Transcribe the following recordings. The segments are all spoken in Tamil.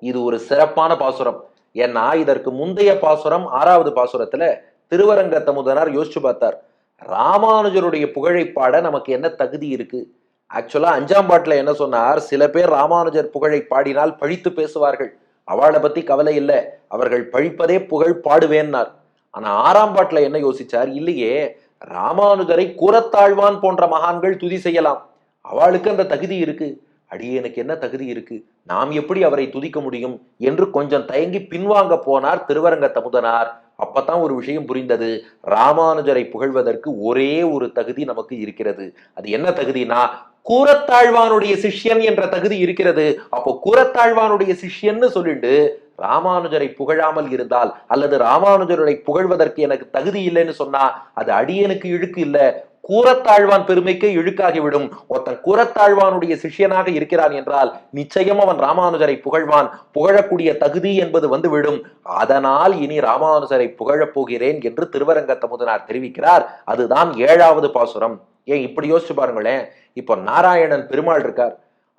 இது ஒரு சிறப்பான பாசுரம். ஏன்னா இதற்கு முந்தைய பாசுரம் ஆறாவது பாசுரத்துல திருவரங்கத்தமுதனார் யோசிச்சு பார்த்தார். ராமானுஜருடைய புகழை பாட நமக்கு என்ன தகுதி இருக்கு? ஆக்சுவலா அஞ்சாம் பாட்டுல என்ன சொன்னார்? சில பேர் ராமானுஜர் புகழை பாடினால் பழித்து பேசுவார்கள். அவளை பத்தி கவலை இல்லை. அவர்கள் பழிப்பதே புகழ் பாடுவேன்னார். ஆனா ஆறாம் பாட்டுல என்ன யோசிச்சார்? இல்லையே ராமானுஜரை கூறத்தாழ்வான் போன்ற மகான்கள் துதி செய்யலாம். அவளுக்கு அந்த தகுதி இருக்கு. அடியேனுக்கு என்ன தகுதி இருக்கு? நாம் எப்படி அவரை துதிக்க முடியும்? என்று கொஞ்சம் தயங்கி பின்வாங்க போனார் திருவரங்க தமுதனார் அப்பதான் ஒரு விஷயம் புரிந்தது. ராமானுஜரை புகழ்வதற்கு ஒரே ஒரு தகுதி நமக்கு இருக்கிறது. அது என்ன தகுதினா கூரத்தாழ்வானுடைய சிஷ்யன் என்ற தகுதி இருக்கிறது. அப்போ கூரத்தாழ்வானுடைய சிஷ்யன்னு சொல்லிட்டு ராமானுஜரை புகழாமல் இருந்தால் அல்லது ராமானுஜரை புகழ்வதற்கு எனக்கு தகுதி இல்லைன்னு சொன்னா அது அடியனுக்கு இழுக்கு இல்ல. கூரத்தாழ்வான் பெருமைக்கு இழுக்காகிவிடும். ஒருத்தன் கூரத்தாழ்வானுடைய சிஷ்யனாக இருக்கிறான் என்றால் நிச்சயம் அவன் ராமானுஜரை புகழ்வான். புகழக்கூடிய தகுதி என்பது வந்துவிடும். அதனால் இனி ராமானுஜரை புகழப் போகிறேன் என்று திருவரங்கத்தமுதனார் தெரிவிக்கிறார். அதுதான் ஏழாவது பாசுரம். ஏன் இப்படி யோசிச்சு பாருங்களேன். இப்போ நாராயணன் பெருமாள் இருக்கார்.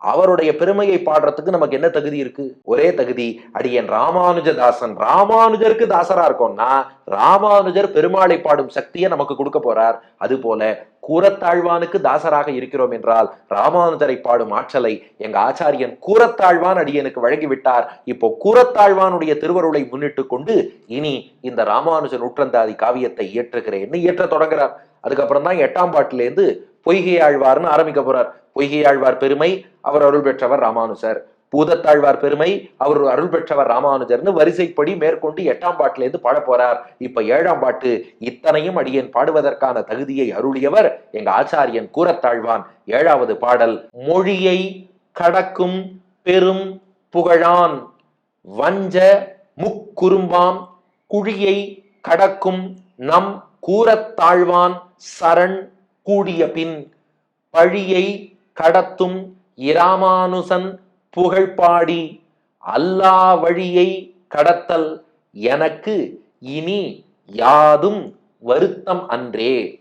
அவருடைய பெருமையை பாடுறதுக்கு நமக்கு என்ன தகுதி இருக்கு? ஒரே தகுதி அடியன் ராமானுஜதாசன். ராமானுஜருக்கு தாசரா இருக்கோம்னா ராமானுஜர் பெருமாளை பாடும் சக்தியை நமக்கு கொடுக்க போறார். அது போல கூரத்தாழ்வானுக்கு தாசராக இருக்கிறோம் என்றால் ராமானுஜரை பாடும் ஆற்றலை எங்க ஆச்சாரியன் கூரத்தாழ்வான் அடியனுக்கு வழங்கிவிட்டார். இப்போ கூரத்தாழ்வானுடைய திருவருளை முன்னிட்டு கொண்டு இனி இந்த ராமானுஜ நூற்றந்தாதி காவியத்தை இயற்றுகிறேன்னு இயற்ற தொடங்குறார். அதுக்கப்புறம் தான் எட்டாம் பாட்டிலேருந்து பொய்கை ஆழ்வார்னு ஆரம்பிக்க போறார். பொய்கை ஆழ்வார் பெருமை அவர் அருள் பெற்றவர் ராமானுஜர் பூதத்தாழ்வார் பெருமை அவர் அருள் பெற்றவர் ராமானுஜர்னு வரிசைப்படி மேற்கொண்டு எட்டாம் பாட்டிலேருந்து பாட போறார். இப்ப ஏழாம் பாட்டு இத்தனையும் அடியேன் பாடுவதற்கான தகுதியை அருளியவர் எங்க ஆச்சாரியன் கூறத்தாழ்வான் ஏழாவது பாடல் மொழியை கடக்கும் பெரும் புகழான். வஞ்ச முக்குறும்பாம் குழியை கடக்கும் நம் கூறத்தாழ்வான் சரண் கூடிய பின் பழியை கடத்தும் இராமானுசன் புகழ்பாடி அல்லா வழியை கடத்தல் எனக்கு இனி யாதும் வருத்தம் அன்றே.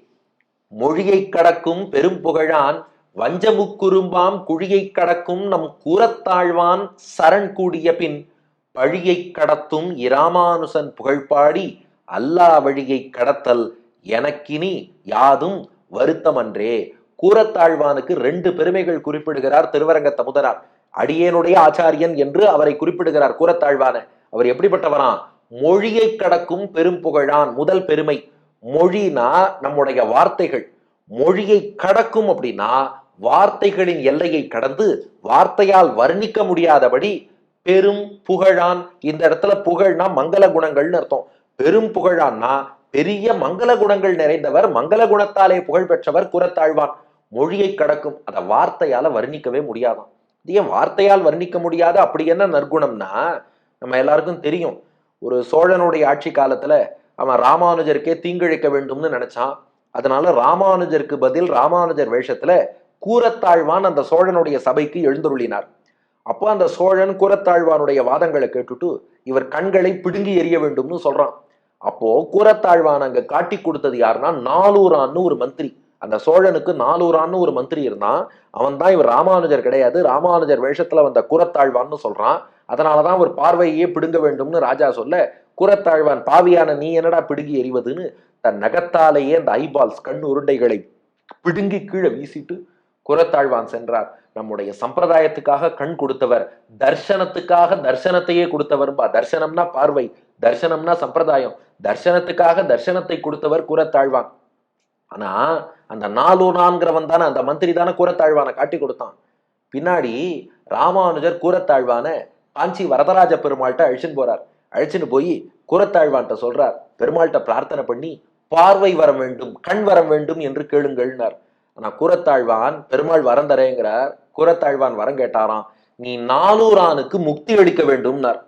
மொழியை கடக்கும் பெரும் புகழான் வஞ்சமுக்குறும்பாம் குழியை கடக்கும் நம் கூறத்தாழ்வான் சரண் கூடிய பின் பழியை கடத்தும் இராமானுசன் புகழ்பாடி அல்லா வழியை கடத்தல் எனக்கினி யாதும் வருத்தமன்றே. கூறத்தாழ்வானுக்கு ரெண்டு பெருமைகள் குறிப்பிடுகிறார் திருவரங்க தமுதனார் அடியேனுடைய ஆச்சாரியன் என்று அவரை குறிப்பிடுகிறார் கூறத்தாழ்வான அவர் எப்படிப்பட்டவரா மொழியை கடக்கும் பெரும் புகழான் முதல் பெருமை. மொழினா நம்முடைய வார்த்தைகள். மொழியை கடக்கும் அப்படின்னா வார்த்தைகளின் எல்லையை கடந்து வார்த்தையால் வர்ணிக்க முடியாதபடி பெரும் புகழான் இந்த இடத்துல புகழ்னா மங்கள குணங்கள்னு அர்த்தம். பெரும் புகழான்னா பெரிய மங்கள குணங்கள் நிறைந்தவர் மங்கள குணத்தாலே புகழ் பெற்றவர் குரத்தாழ்வான். மொழியை கடக்கும் அதை வார்த்தையால வர்ணிக்கவே முடியாதாம் ஏன் வார்த்தையால் வர்ணிக்க முடியாத? அப்படி என்ன நற்குணம்னா நம்ம எல்லாருக்கும் தெரியும். ஒரு சோழனுடைய ஆட்சி காலத்துல அவன் ராமானுஜருக்கே தீங்கிழைக்க வேண்டும்னு நினைச்சான். அதனால ராமானுஜருக்கு பதில் ராமானுஜர் வேஷத்துல கூரத்தாழ்வான் அந்த சோழனுடைய சபைக்கு எழுந்தருளினார். அப்போ அந்த சோழன் கூரத்தாழ்வானுடைய வாதங்களை கேட்டுட்டு இவர் கண்களை பிடுங்கி எறிய வேண்டும்னு சொல்றான். அப்போ கூரத்தாழ்வான் அங்க காட்டி கொடுத்தது யாருன்னா நாலூரான்னு ஒரு மந்திரி. அந்த சோழனுக்கு நாலூரான்னு ஒரு மந்திரி இருந்தான். அவன் தான் இவர் ராமானுஜர் கிடையாது. ராமானுஜர் வேஷத்துல வந்த கூரத்தாழ்வான்னு சொல்றான். அதனாலதான் ஒரு பார்வையே பிடுங்க வேண்டும்னு ராஜா சொல்ல கூரத்தாழ்வான் பாவியான நீ என்னடா பிடுங்கி எறிவதுன்னு? தன் நகத்தாலேயே அந்த ஐபால்ஸ் கண் உருண்டைகளை பிடுங்கி கீழே வீசிட்டு குரத்தாழ்வான் சென்றார். நம்முடைய சம்பிரதாயத்துக்காக கண் கொடுத்தவர் தர்சனத்துக்காக தர்சனத்தையே கொடுத்தவர் பா. தர்சனம்னா பார்வை தர்சனம்னா சம்பிரதாயம் தர்சனத்துக்காக தர்சனத்தை கொடுத்தவர் கூறத்தாழ்வான் ஆனா அந்த நாலூனான்கிறவன் தானே அந்த மந்திரி தானே கூரத்தாழ்வான காட்டி கொடுத்தான். பின்னாடி ராமானுஜர் கூறத்தாழ்வான காஞ்சி வரதராஜ பெருமாள்கிட்ட அழிச்சுன்னு போறார். அழிச்சுன்னு போய் கூரத்தாழ்வான்கிட்ட சொல்றார். பெருமாள்கிட்ட பிரார்த்தனை பண்ணி பார்வை வர வேண்டும் கண் வர வேண்டும் என்று கேளுங்கள்னார். ஆனா கூரத்தாழ்வான் பெருமாள் வரம் தரேங்கிறார். கூரத்தாழ்வான் வரம் கேட்டாராம். நீ நாலூரானுக்கு முக்தி அளிக்க வேண்டும்னார்.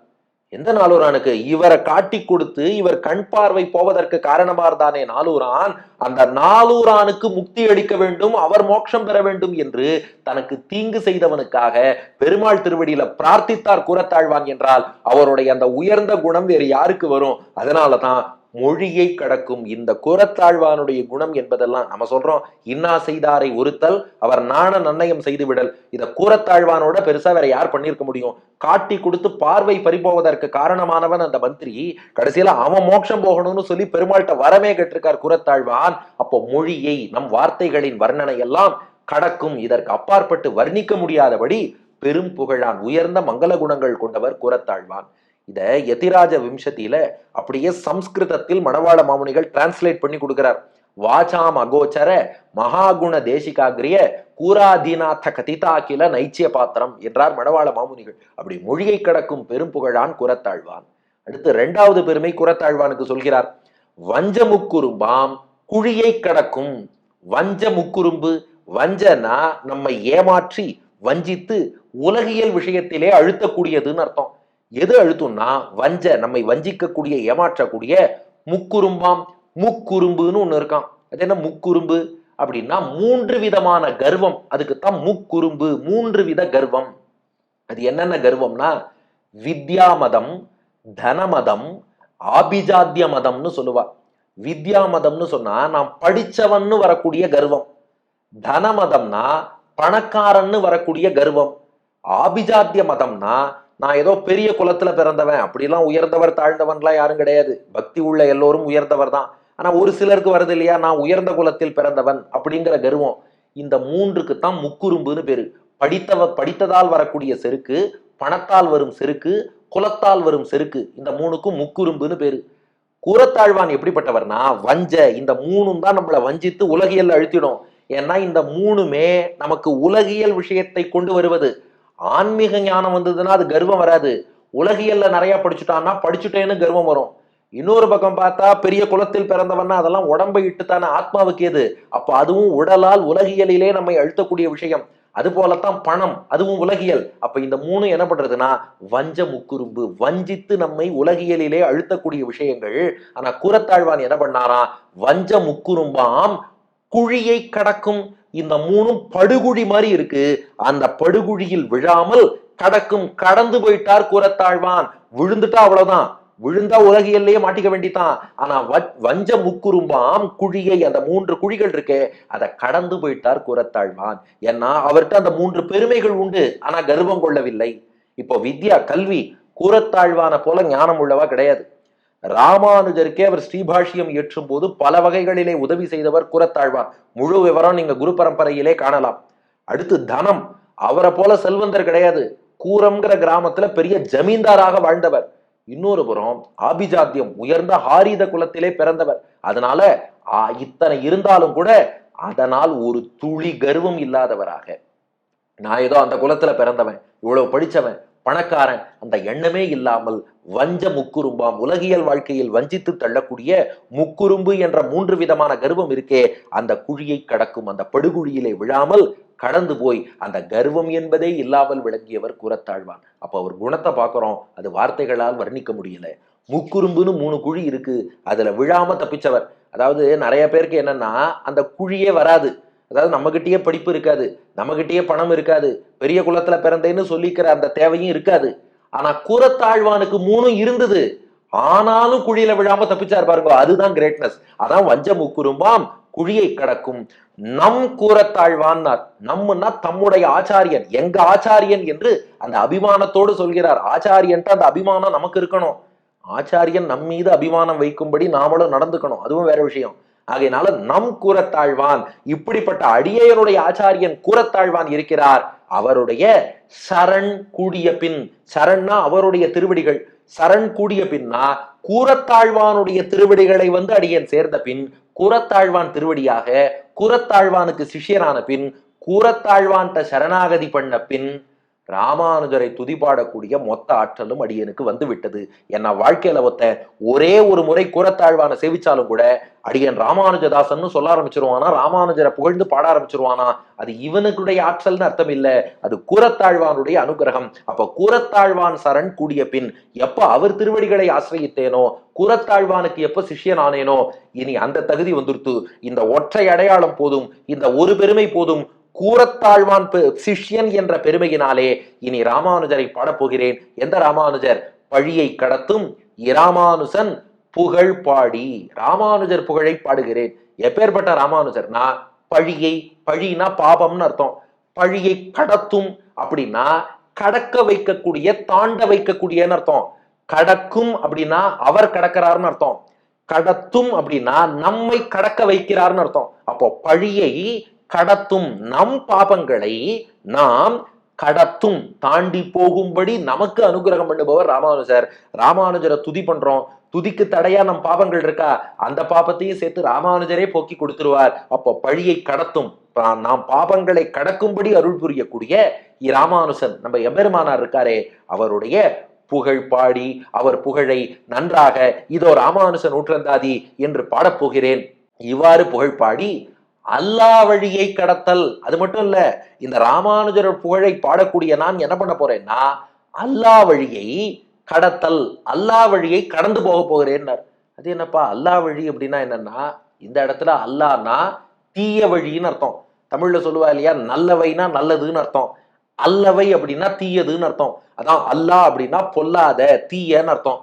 எந்த நாலூரானுக்கு இவரை காட்டி கொடுத்து இவர் கண் பார்வை போவதற்கு காரணமா இருந்தானே நாலூரான் அந்த நாலூரானுக்கு முக்தி அளிக்க வேண்டும் அவர் மோட்சம் பெற வேண்டும் என்று தனக்கு தீங்கு செய்தவனுக்காக பெருமாள் திருவடியில பிரார்த்தித்தார் கூறத்தாழ்வான் என்றால் அவருடைய அந்த உயர்ந்த குணம் வேறு யாருக்கு வரும்? அதனாலதான் மொழியை கடக்கும் இந்த கூறத்தாழ்வானுடைய குணம் என்பதெல்லாம் நம்ம சொல்றோம். இன்னா செய்தாரை ஒருத்தல் அவர் நாண நன்னயம் செய்து விடல் இத கூறத்தாழ்வானோட பெருசா வேற யார் பண்ணியிருக்க முடியும்? காட்டி கொடுத்து பார்வை பறிபோவதற்கு காரணமானவன் அந்த மந்திரி. கடைசியில அவன் மோட்சம் போகணும்னு சொல்லி பெருமாள்கிட்ட வரமே கேட்டிருக்கார் கூறத்தாழ்வான் அப்போ மொழியை நம் வார்த்தைகளின் வர்ணனை எல்லாம் கடக்கும் இதற்கு அப்பாற்பட்டு வர்ணிக்க முடியாதபடி பெரும் புகழான் உயர்ந்த மங்கள குணங்கள் கொண்டவர் கூறத்தாழ்வான் இதை யதிராஜ விம்சத்தியில அப்படியே சம்ஸ்கிருதத்தில் மணவாள மாமுனிகள் டிரான்ஸ்லேட் பண்ணி கொடுக்கிறார். வாசாம் அகோச்சர மகாகுண தேசிகாகிரிய கூராதீனாத்த கதிதாக்கில நைச்சிய பாத்திரம் என்றார் மணவாள மாமுனிகள். அப்படி மொழியை கடக்கும் பெரும் புகழான் குரத்தாழ்வான். அடுத்து இரண்டாவது பெருமை குரத்தாழ்வானுக்கு சொல்கிறார். வஞ்சமுக்குறும்பாம் குழியை கடக்கும் வஞ்ச முக்குறும்பு வஞ்சனா நம்மை ஏமாற்றி வஞ்சித்து உலகியல் விஷயத்திலே அழுத்தக்கூடியதுன்னு அர்த்தம். எது அழுத்தும்னா வஞ்ச நம்மை வஞ்சிக்கக்கூடிய ஏமாற்றக்கூடிய முக்குறும்பாம் முக்குறும்புன்னு ஒன்று இருக்கான் அது என்ன முக்குறும்பு? அப்படின்னா மூன்று விதமான கர்வம். அதுக்குத்தான் முக்குறும்பு மூன்று வித கர்வம். அது என்னென்ன கர்வம்னா வித்யா மதம் தனமதம் ஆபிஜாத்திய மதம்னு சொல்லுவா. வித்யா மதம்னு சொன்னா நான் படிச்சவன்னு வரக்கூடிய கர்வம். தனமதம்னா பணக்காரன்னு வரக்கூடிய கர்வம். ஆபிஜாத்திய மதம்னா நான் ஏதோ பெரிய குலத்துல பிறந்தவன் அப்படிலாம் உயர்ந்தவர் தாழ்ந்தவன்லாம் யாரும் கிடையாது. பக்தி உள்ள எல்லோரும் உயர்ந்தவர் தான். ஆனா ஒரு சிலருக்கு வருது இல்லையா? நான் உயர்ந்த குலத்தில் பிறந்தவன் அப்படிங்கிற கர்வம். இந்த மூன்றுக்கு தான் முக்குறும்புன்னு பேரு. படித்தவ படித்ததால் வரக்கூடிய செருக்கு பணத்தால் வரும் செருக்கு குலத்தால் வரும் செருக்கு இந்த மூணுக்கும் முக்குறும்புன்னு பேரு. கூறத்தாழ்வான் எப்படிப்பட்டவர்னா வஞ்ச இந்த மூணும் தான் நம்மளை வஞ்சித்து உலகியல் அழுத்திடும். ஏன்னா இந்த மூணுமே நமக்கு உலகியல் விஷயத்தை கொண்டு வருவது. ஆன்மீக ஞானம் வந்ததுன்னா அது கர்வம் வராது. உலகியல்ல நிறைய படிச்சுட்டான்னா படிச்சுட்டேன்னு கர்வம் வரும். இன்னொரு பக்கம் பார்த்தா பெரிய குலத்தில் பிறந்தவன்னா அதெல்லாம் உடம்பை இட்டுத்தானே ஆத்மாவுக்கு எது? அப்ப அதுவும் உடலால் உலகியலிலே நம்மை அழுத்தக்கூடிய விஷயம். அது போலத்தான் பணம் அதுவும் உலகியல். அப்ப இந்த மூணு என்ன பண்றதுன்னா வஞ்ச முக்குறும்பு வஞ்சித்து நம்மை உலகியலிலே அழுத்தக்கூடிய விஷயங்கள். ஆனா கூறத்தாழ்வான் என்ன பண்ணாராம்? வஞ்ச முக்குறும்பாம் குழியை கடக்கும் இந்த மூணும் படுகுழி மாதிரி இருக்கு. அந்த படுகுழியில் விழாமல் கடக்கும் கடந்து போயிட்டார் கூறத்தாழ்வான் விழுந்துட்டா அவ்வளவுதான். விழுந்தா உலகியல்லையே மாட்டிக்க வேண்டித்தான். ஆனா வ- வஞ்ச முக்குறும்பாம் குழியை அந்த மூன்று குழிகள் இருக்கே அதை கடந்து போயிட்டார் கூறத்தாழ்வான் ஏன்னா அவர்கிட்ட அந்த மூன்று பெருமைகள் உண்டு. ஆனா கர்வம் கொள்ளவில்லை. இப்போ வித்யா கல்வி கூறத்தாழ்வான போல ஞானம் உள்ளவா கிடையாது. ராமானுஜருக்கே அவர் ஸ்ரீபாஷ்யம் இயற்றும் போது பல வகைகளிலே உதவி செய்தவர் குரத்தாழ்வார். முழு விவரம் நீங்க குரு பரம்பரையிலே காணலாம். அடுத்து தனம். அவரை போல செல்வந்தர் கிடையாது. கூரம்ங்கிற கிராமத்துல பெரிய ஜமீன்தாராக வாழ்ந்தவர். இன்னொரு புறம் ஆபிஜாத்தியம் உயர்ந்த ஹாரித குலத்திலே பிறந்தவர். அதனால ஆ, இத்தனை இருந்தாலும் கூட அதனால் ஒரு துளி கர்வம் இல்லாதவராக. நான் ஏதோ அந்த குலத்துல பிறந்தவன் இவ்வளவு படிச்சவன் பணக்காரன் அந்த எண்ணமே இல்லாமல் வஞ்ச முக்குறும்பாம் உலகியல் வாழ்க்கையில் வஞ்சித்து தள்ளக்கூடிய முக்குறும்பு என்ற மூன்று விதமான கர்வம் இருக்கே அந்த குழியை கடக்கும் அந்த படுகுழியிலே விழாமல் கடந்து போய் அந்த கர்வம் என்பதே இல்லாமல் விளங்கியவர் கூறத்தாழ்வான் அப்ப அவர் குணத்தை பார்க்கிறோம் அது வார்த்தைகளால் வர்ணிக்க முடியல. முக்குறும்புன்னு மூணு குழி இருக்கு அதுல விழாம தப்பிச்சவர். அதாவது நிறைய பேருக்கு என்னன்னா அந்த குழியே வராது. அதாவது நம்மகிட்டயே படிப்பு இருக்காது நம்மகிட்டயே பணம் இருக்காது பெரிய குலத்துல பிறந்தேன்னு சொல்லிக்கிற அந்த தேவையும் இருக்காது. ஆனா கூறத்தாழ்வானுக்கு மூணும் இருந்தது. ஆனாலும் குழியில விழாம தப்பிச்சார் பாருங்க அதுதான் கிரேட்னஸ் அதான் வஞ்ச முக்குரும்பாம் குழியை கடக்கும். நம் கூறத்தாழ்வான்னார் நம்முன்னா தம்முடைய ஆச்சாரியன் எங்க ஆச்சாரியன் என்று அந்த அபிமானத்தோடு சொல்கிறார். ஆச்சாரியன்ட்டு அந்த அபிமானம் நமக்கு இருக்கணும். ஆச்சாரியன் நம் மீது அபிமானம் வைக்கும்படி நாமளும் நடந்துக்கணும். அதுவும் வேற விஷயம். ஆகையினால நம் கூறத்தாழ்வான் இப்படிப்பட்ட அடியனுடைய ஆச்சாரியன் கூறத்தாழ்வான் இருக்கிறார். அவருடைய சரண் கூடிய பின் சரண்னா அவருடைய திருவடிகள் சரண் கூடிய பின்னா கூறத்தாழ்வானுடைய திருவடிகளை வந்து அடியன் சேர்ந்த பின் கூறத்தாழ்வான் திருவடியாக கூறத்தாழ்வானுக்கு சிஷ்யரான பின் கூறத்தாழ்வான்ட்ட சரணாகதி பண்ண பின் ராமானுஜரை துதிபாடக்கூடிய மொத்த ஆற்றலும் அடியனுக்கு வந்து விட்டது என்ன வாழ்க்கையில ஒத்த ஒரே ஒரு முறை கூறத்தாழ்வான சேவிச்சாலும் கூட அடியன் ராமானுஜதாசன்னு சொல்ல ஆரம்பிச்சிருவானா ராமானுஜரை புகழ்ந்து பாட ஆரம்பிச்சிருவானா? அது இவனுக்குடைய ஆற்றல்னு அர்த்தம் இல்ல அது கூறத்தாழ்வானுடைய அனுகிரகம். அப்ப கூறத்தாழ்வான் சரண் கூடிய பின் எப்ப அவர் திருவடிகளை ஆசிரியத்தேனோ கூறத்தாழ்வானுக்கு எப்ப சிஷ்யன் ஆனேனோ இனி அந்த தகுதி வந்துருத்து. இந்த ஒற்றை அடையாளம் போதும் இந்த ஒரு பெருமை போதும் கூறத்தாழ்வான் சிஷ்யன் என்ற பெருமையினாலே இனி ராமானுஜரை பாடப்போகிறேன். எந்த ராமானுஜர்? பழியை கடத்தும் இராமானுசன் புகழ் பாடி. ராமானுஜர் புகழை பாடுகிறேன். எப்பேற்பட்ட ராமானுஜர்னா பழியை பழினா பாபம்னு அர்த்தம். பழியை கடத்தும் அப்படின்னா கடக்க வைக்கக்கூடிய தாண்ட வைக்கக்கூடியன்னு அர்த்தம். கடக்கும் அப்படின்னா அவர் கடக்கிறாருன்னு அர்த்தம். கடத்தும் அப்படின்னா நம்மை கடக்க வைக்கிறார்னு அர்த்தம். அப்போ பழியை கடத்தும் நம் பாபங்களை நாம் கடத்தும் தாண்டி போகும்படி நமக்கு அனுகிரகம் பண்ணுபவர் ராமானுஜர். ராமானுஜரை துதி பண்றோம். துதிக்கு தடையா நம் பாபங்கள் இருக்கா? அந்த பாபத்தையும் சேர்த்து ராமானுஜரே போக்கி கொடுத்துருவார். அப்போ பழியை கடத்தும். நாம் பாபங்களை கடக்கும்படி அருள் புரியக்கூடிய இராமானுசன் நம்ம எபெருமானார் இருக்காரே அவருடைய புகழ் பாடி அவர் புகழை நன்றாக இதோ ராமானுசன் நூற்றந்தாதி என்று பாடப்போகிறேன். இவ்வாறு புகழ் பாடி அல்லா வழியை கடத்தல். அது மட்டும் இல்ல இந்த ராமானுஜர் புகழை பாடக்கூடிய நான் என்ன பண்ண போறேன்னா அல்லா வழியை கடத்தல் அல்லா வழியை கடந்து போக போகிறேன்னார். அது என்னப்பா? அல்லா வழி அப்படின்னா என்னன்னா இந்த இடத்துல அல்லான்னா தீய வழின்னு அர்த்தம். தமிழ்ல சொல்லுவா இல்லையா? நல்லவைனா நல்லதுன்னு அர்த்தம். அல்லவை அப்படின்னா தீயதுன்னு அர்த்தம். அதான் அல்லாஹ் அப்படின்னா பொல்லாத தீயன்னு அர்த்தம்.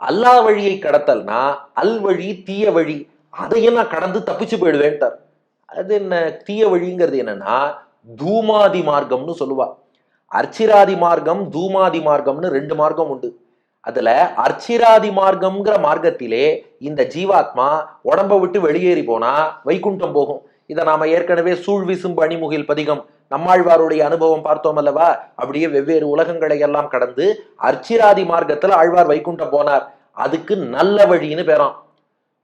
அல்லாஹ் வழியை கடத்தல்னா அல் வழி தீய வழி அதையும் நான் கடந்து தப்பிச்சு போயிடுவேன்ட்டார். அது என்ன? தீய வழிங்கிறது என்னன்னா தூமாதி மார்க்கம்னு சொல்லுவா. அர்ச்சிராதி மார்க்கம் தூமாதி மார்க்கம்னு ரெண்டு மார்க்கம் உண்டு. அதுல அர்ச்சிராதி மார்க்கம்ங்கிற மார்க்கத்திலே இந்த ஜீவாத்மா உடம்ப விட்டு வெளியேறி போனா வைகுண்டம் போகும். இதை நாம ஏற்கனவே சூழ்விசும் பணிமுகில் பதிகம் நம்மாழ்வாருடைய அனுபவம் பார்த்தோம் அல்லவா? அப்படியே வெவ்வேறு உலகங்களை எல்லாம் கடந்து அர்ச்சிராதி மார்க்கத்துல ஆழ்வார் வைகுண்டம் போனார். அதுக்கு நல்ல வழின்னு பேரான்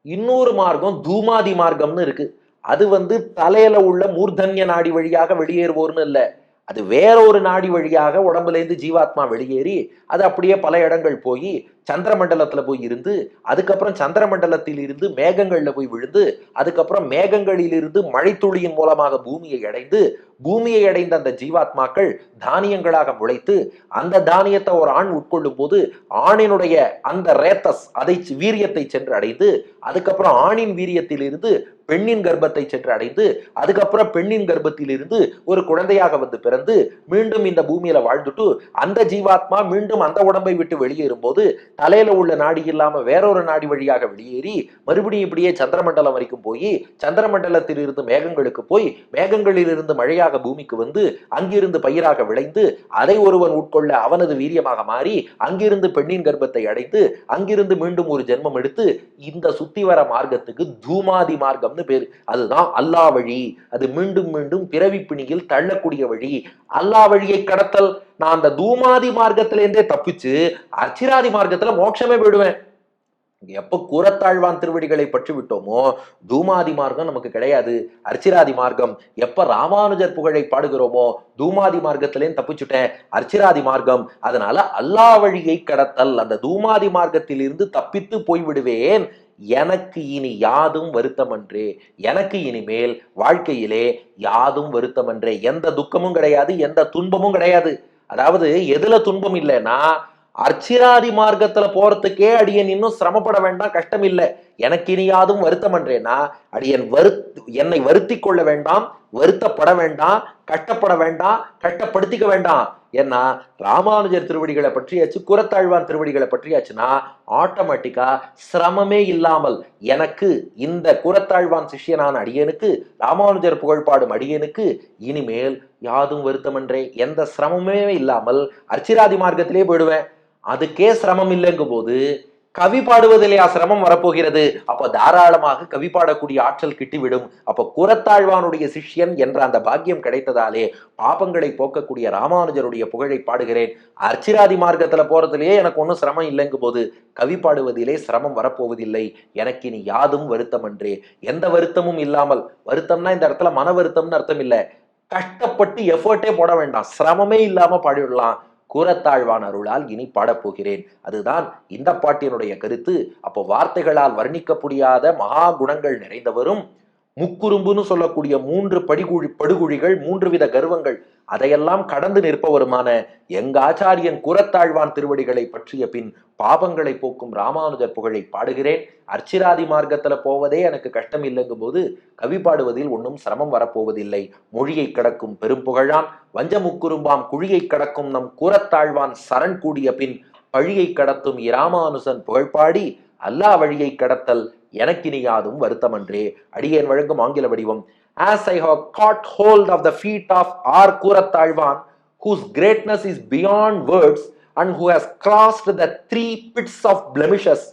இன்னொரு மார்க்கம் தூமாதி மார்க்கம்னு இருக்கு. அது வந்து தலையில உள்ள மூர்தன்ய நாடி வழியாக வெளியேறுவோர்னு இல்லை. அது வேற ஒரு நாடி வழியாக உடம்புலேருந்து ஜீவாத்மா வெளியேறி அது அப்படியே பல இடங்கள் போய் சந்திரமண்டலத்துல போய் இருந்து அதுக்கப்புறம் சந்திரமண்டலத்தில் இருந்து மேகங்கள்ல போய் விழுந்து அதுக்கப்புறம் மேகங்களில் இருந்து மழைத்துளியின் மூலமாக பூமியை அடைந்து பூமியை அடைந்த அந்த ஜீவாத்மாக்கள் தானியங்களாக முளைத்து அந்த தானியத்தை ஒரு ஆண் உட்கொள்ளும் போது ஆணினுடைய அந்த ரேத்தஸ் அதை வீரியத்தை சென்று அடைந்து அதுக்கப்புறம் ஆணின் வீரியத்தில் இருந்து பெண்ணின் கர்ப்பத்தை சென்று அடைந்து அதுக்கப்புறம் பெண்ணின் கர்ப்பத்திலிருந்து ஒரு குழந்தையாக வந்து பிறந்து மீண்டும் இந்த பூமியில வாழ்ந்துட்டு அந்த ஜீவாத்மா மீண்டும் அந்த உடம்பை விட்டு வெளியேறும் போது தலையில உள்ள நாடி இல்லாம வேறொரு நாடி வழியாக வெளியேறி மறுபடியும் இப்படியே சந்திரமண்டலம் வரைக்கும் போய் சந்திரமண்டலத்தில் இருந்து மேகங்களுக்கு போய் மேகங்களில் இருந்து மழையாக பூமிக்கு வந்து அங்கிருந்து பயிராக விளைந்து அதை ஒருவன் உட்கொள்ள அவனது வீரியமாக மாறி அங்கிருந்து பெண்ணின் கர்ப்பத்தை அடைந்து அங்கிருந்து மீண்டும் ஒரு ஜென்மம் எடுத்து இந்த சுத்தி வர மார்க்கத்துக்கு தூமாதி மார்க்கம்னு பேர். அதுதான் அல்லா வழி அது மீண்டும் மீண்டும் பிறவி பிணியில் தள்ளக்கூடிய வழி. அல்லா வழியை கடத்தல். நான் அந்த தூமாதி மார்க்கத்திலேருந்தே தப்பிச்சு அர்ச்சிராதி மார்க்கத்துல மோட்சமே போயிடுவேன். எப்ப கூறத்தாழ்வான் திருவடிகளை பற்றி விட்டோமோ தூமாதி மார்க்கம் நமக்கு கிடையாது. அர்ச்சிராதி மார்க்கம் எப்ப ராமானுஜர் புகழை பாடுகிறோமோ தூமாதி மார்க்கத்திலேயும் தப்பிச்சுட்டேன். அர்ச்சிராதி மார்க்கம் அதனால அல்லா வழியை கடத்தல் அந்த தூமாதி மார்க்கத்தில் இருந்து தப்பித்து போய்விடுவேன். எனக்கு இனி யாதும் வருத்தமன்றே எனக்கு இனிமேல் வாழ்க்கையிலே யாதும் வருத்தமன்றே. எந்த துக்கமும் கிடையாது எந்த துன்பமும் கிடையாது. அதாவது எதுல துன்பம் இல்லைன்னா அர்ச்சிராதி மார்க்கத்துல போறதுக்கே அடியன் இன்னும் சிரமப்பட வேண்டாம் கஷ்டம் இல்லை. எனக்கு இனியாதும் வருத்தம் என்றேன்னா அடியன் வரு என்னை வருத்தி கொள்ள வேண்டாம் வருத்தப்பட வேண்டாம் கஷ்டப்பட வேண்டாம் கஷ்டப்படுத்திக்க வேண்டாம். ஏன்னா ராமானுஜர் திருவடிகளை பற்றியாச்சு குரத்தாழ்வான் திருவடிகளை பற்றியாச்சுன்னா ஆட்டோமேட்டிக்கா சிரமமே இல்லாமல் எனக்கு இந்த குரத்தாழ்வான் சிஷ்யனான அடியனுக்கு ராமானுஜர் புகழ்பாடும் அடியனுக்கு இனிமேல் யாதும் வருத்தமன்றே? எந்த சிரமமே இல்லாமல் அர்ச்சிராதி மார்க்கத்திலே போயிடுவேன். அதுக்கே சிரமம் இல்லைங்கும் போது கவி பாடுவதிலே சிரமம் வரப்போகிறது. அப்ப தாராளமாக கவி பாடக்கூடிய ஆற்றல் கிட்டிவிடும். அப்ப குரத்தாழ்வானுடைய சிஷ்யன் என்ற அந்த பாக்கியம் கிடைத்ததாலே பாபங்களை போக்கக்கூடிய ராமானுஜருடைய புகழை பாடுகிறேன். அர்ச்சிராதி மார்க்கத்துல போறதுலயே எனக்கு ஒன்றும் சிரமம் இல்லைங்கும் போது கவி பாடுவதிலே சிரமம் வரப்போவதில்லை. எனக்கு இனி யாதும் வருத்தம் அன்றே எந்த வருத்தமும் இல்லாமல் வருத்தம்னா இந்த இடத்துல மன வருத்தம்னு அர்த்தம் இல்லை. கஷ்டப்பட்டு எஃபர்ட்டே போட வேண்டாம். சிரமமே இல்லாம பாடிவிடலாம். கூறத்தாழ்வான் அருளால் இனி பாடப்போகிறேன். அதுதான் இந்த பாட்டினுடைய கருத்து. அப்போ வார்த்தைகளால் வர்ணிக்க முடியாத மகா குணங்கள் நிறைந்தவரும் முக்குறும்புன்னு சொல்லக்கூடிய மூன்று படிகுழி படுகுழிகள் மூன்று வித கர்வங்கள் அதையெல்லாம் கடந்து நிற்பவருமான எங்க ஆச்சாரியன் குரத்தாழ்வான் திருவடிகளை பற்றிய பின் பாபங்களை போக்கும் ராமானுஜர் புகழை பாடுகிறேன். அர்ச்சிராதி மார்க்கத்துல போவதே எனக்கு கஷ்டம் இல்லைங்கும் போது கவி பாடுவதில் ஒன்றும் சிரமம் வரப்போவதில்லை. மொழியை கடக்கும் பெரும் புகழான் வஞ்சமுக்குறும்பாம் குழியை கடக்கும் நம் குரத்தாழ்வான் சரண் கூடிய பின் பழியை கடத்தும் இராமானுசன் புகழ்பாடி அல்லா வழியை கடத்தல் எனக்கு எனக்கினியாதும் வருத்தமன்றே அடியேன் வழங்கும் ஆங்கில வடிவம் as I have got hold of the feet of our Kurathazhwan whose greatness is beyond words and who has crossed the three pits of blemishes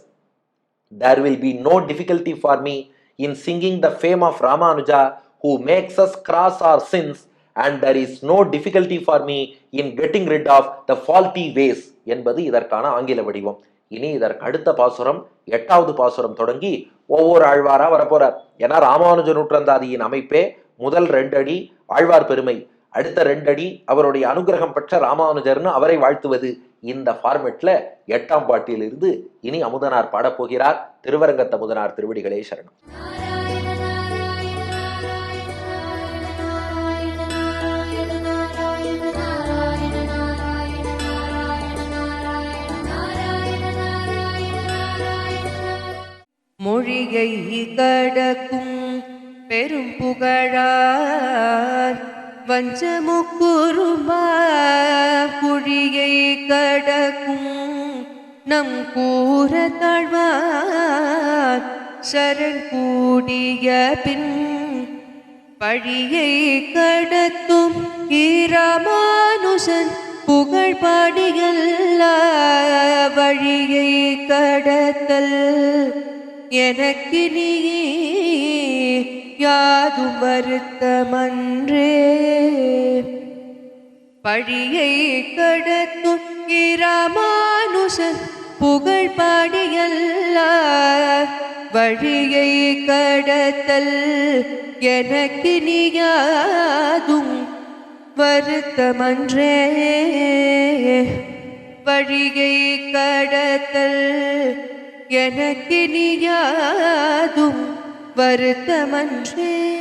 there will be no difficulty for me in singing the fame of Ramanuja who makes us cross our sins and there is no difficulty for me in getting rid of the faulty ways என்பது இதற்கான ஆங்கில வடிவம் இனி இதற்கு அடுத்த பாசுரம் எட்டாவது பாசுரம் தொடங்கி ஒவ்வொரு ஆழ்வாரா வரப்போறார். ஏன்னா ராமானுஜ நூற்றந்தாதியின் அமைப்பே முதல் ரெண்டடி ஆழ்வார் பெருமை. அடுத்த ரெண்டடி அவருடைய அனுகிரகம் பெற்ற ராமானுஜர்னு அவரை வாழ்த்துவது. இந்த ஃபார்மெட்ல எட்டாம் பாட்டிலிருந்து இனி அமுதனார் பாடப்போகிறார். திருவரங்கத்த அமுதனார் திருவடிகளே சரணம். மொழியை கடக்கும் பெரும் புகழார். வஞ்சமுக்குருமா குழியை கடக்கும் நம் கூற தாழ்வார். சரண் கூடிய பின் பழியை கடத்தும் ஈராமானுசன் புகழ் பாடியல்ல. வழியை கடத்தல் எனக்கு நீ யாதும் வருத்தமன்றே. பழியை கடத்தும் இராமானுசன் புகழ் பாடியல்ல வழியை கடத்தல் எனக்கு நீயாதும் வருத்தமன்றே. வழியை கடத்தல் எனக்கு நீயாதும் வருத்தமன்றே.